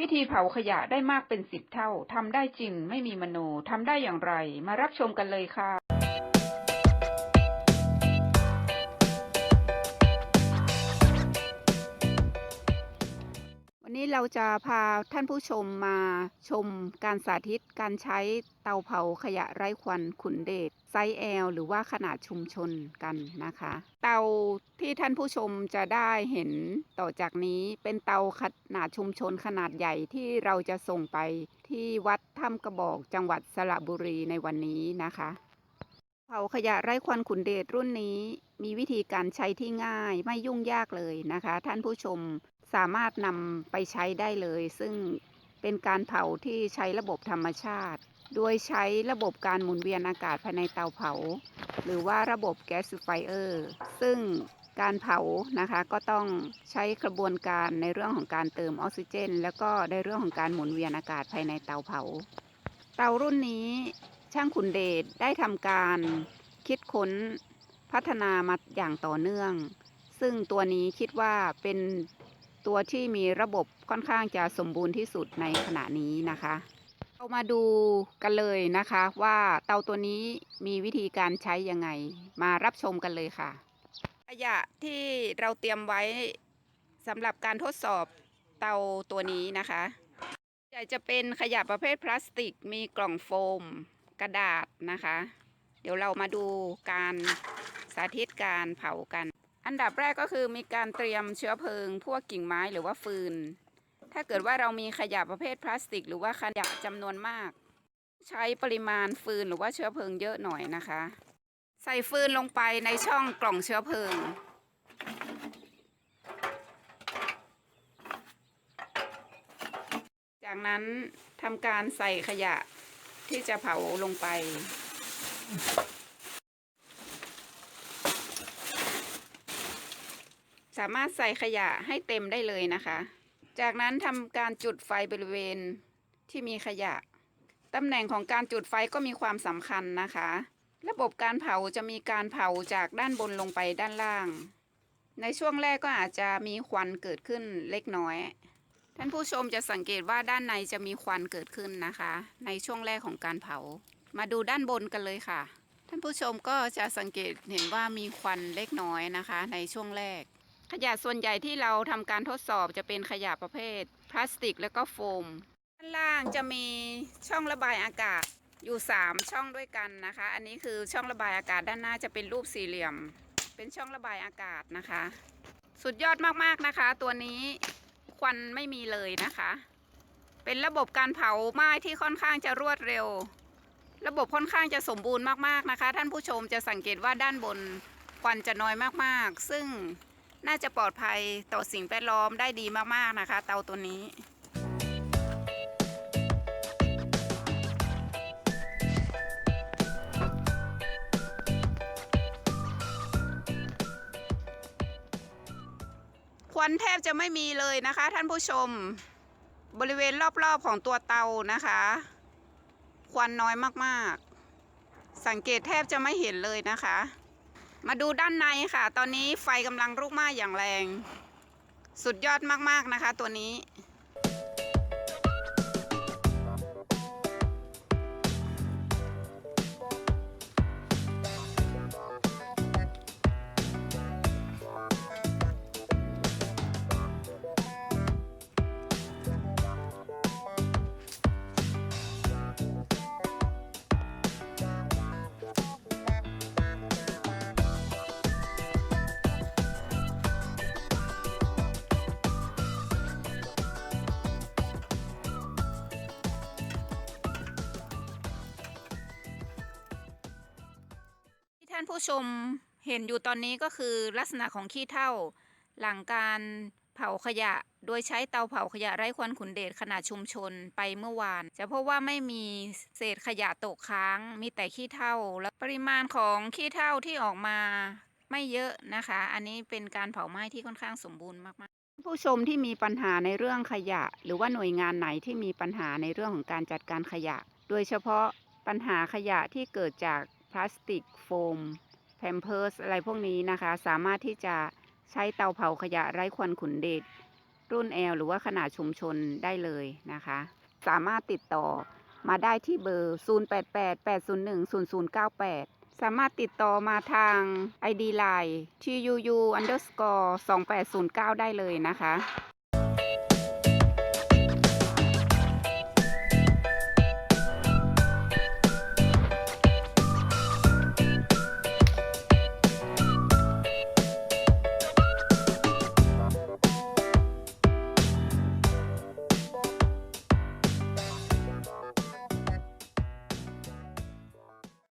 วิธีเผาขยะได้มากเป็นสิบเท่า ทำได้จริง ไม่มีมโน ทำได้อย่างไร มารับชมกันเลยค่ะ เราจะพาท่านผู้ชมมาชมการสาธิตการใช้เตาเผาขยะไร้ควันขุนเดชไซส์ L หรือว่าขนาดชุมชนกันนะคะ เตาที่ท่านผู้ชมจะได้เห็นต่อจากนี้เป็นเตาขนาดชุมชนขนาดใหญ่ที่เราจะส่งไปที่วัดถ้ำกระบอกจังหวัดสระบุรีในวันนี้นะคะเผาขยะไร้ควันขุนเดชรุ่นนี้มีวิธีการใช้ที่ง่ายไม่ยุ่งยากเลยนะคะ ท่านผู้ชม สามารถนำไปใช้ได้เลย ซึ่งเป็นการเผาที่ใช้ระบบธรรมชาติ โดยใช้ระบบการหมุนเวียนอากาศภายในเตาเผา หรือว่าระบบแก๊สไฟเออร์ซึ่งการเผานะคะก็ต้องใช้กระบวนการในเรื่องของการเติมออกซิเจน แล้วก็ในเรื่องของการหมุนเวียนอากาศภายในเตาเผา เตารุ่นนี้ช่างขุนเดชได้ทำการคิดค้นพัฒนามาอย่างต่อเนื่อง ซึ่งตัวนี้คิดว่าเป็น ตัวที่มีระบบค่อนข้างจะสมบูรณ์ที่สุดในขณะนี้นะคะ เรามาดูกันเลยนะคะว่าเตาตัวนี้มีวิธีการใช้ยังไง มารับชมกันเลยค่ะขยะที่เราเตรียมไว้สำหรับการทดสอบเตาตัวนี้นะคะใหญ่จะเป็นขยะประเภทพลาสติกมีกล่องโฟม กระดาษนะคะ เดี๋ยวเรามาดูการสาธิตการเผากัน อันดับแรกก็คือมีการเตรียมเชื้อเพลิง พวกกิ่งไม้หรือว่าฟืน ถ้าเกิดว่าเรามีขยะประเภทพลาสติก หรือว่าขยะจำนวนมาก ใช้ปริมาณฟืนหรือว่าเชื้อเพลิงเยอะหน่อยนะคะ ใส่ฟืนลงไปในช่องกล่องเชื้อเพลิง จากนั้นทำการใส่ขยะที่จะเผาลงไปามารถใส่ขยะให้เต็มได้เลยนะคะ จากนั้นทำการจุดไฟบริเวณที่มีขยะตำแหน่งของการจุดไฟก็มีความสำคัญนะคะ ระบบการเผาจะมีการเผาจากด้านบนลงไปด้านล่าง ในช่วงแรกก็อาจจะมีควันเกิดขึ้นเล็กน้อย ท่านผู้ชมจะสังเกตว่าด้านในจะมีควันเกิดขึ้นนะคะ ในช่วงแรกของการเผา มาดูด้านบนกันเลยค่ะ ท่านผู้ชมก็จะสังเกตเห็นว่ามีควันเล็กน้อยนะคะ ในช่วงแรก ขยะส่วนใหญ่ที่เราทำการทดสอบจะเป็นขยะประเภท พลาสติกและก็โฟม ด้านล่างจะมีช่องระบายอากาศอยู่ 3 ช่องด้วยกันนะคะ อันนี้คือช่องระบายอากาศด้านหน้าจะเป็นรูปสี่เหลี่ยม เป็นช่องระบายอากาศนะคะ สุดยอดมากๆนะคะ ตัวนี้ควันไม่มีเลยนะคะ เป็นระบบการเผาไหม้ที่ค่อนข้างจะรวดเร็ว ระบบค่อนข้างจะสมบูรณ์มากๆนะคะ ท่านผู้ชมจะสังเกตว่าด้านบนควันจะน้อยมากๆ ซึ่ง น่าจะปลอดภัยต่อสิ่งแวดล้อมได้ดีมากๆนะคะ เตาตัวนี้ควันแทบจะไม่มีเลยนะคะ ท่านผู้ชมบริเวณรอบๆของตัวเตานะคะ ควันน้อยมากๆ สังเกตแทบจะไม่เห็นเลยนะคะ มาดูด้านในค่ะ ตอนนี้ไฟกำลังลุกไหม้อย่างแรง สุดยอดมากๆนะคะตัวนี้านผู้ชมเห็นอยู่ตอนนี้ก็คือลักษณะของขี้เถ้า หลังการเผาขยะ โดยใช้เตาเผาขยะไร้ควันขุนเดชขนาดชุมชนไปเมื่อวาน จะพบว่าไม่มีเศษขยะตกค้าง มีแต่ขี้เถ้า และปริมาณของขี้เถ้าที่ออกมาไม่เยอะนะคะ อันนี้เป็นการเผาไหม้ที่ค่อนข้างสมบูรณ์มากๆผู้ชมที่มีปัญหาในเรื่องขยะ หรือว่าหน่วยงานไหนที่มีปัญหาในเรื่องของการจัดการขยะ โดยเฉพาะปัญหาขยะที่เกิดจาก พลาสติกโฟมแพมเพิร์สอะไรพวกนี้นะคะ สามารถที่จะใช้เตาเผาขยะไร้ควันขุนเดชรุ่น L หรือว่าขนาดชุมชนได้เลยนะคะ สามารถติดต่อมาได้ที่เบอร์ 0888010098 สามารถติดต่อมาทาง ID Line TUU underscore 2809 ได้เลยนะคะ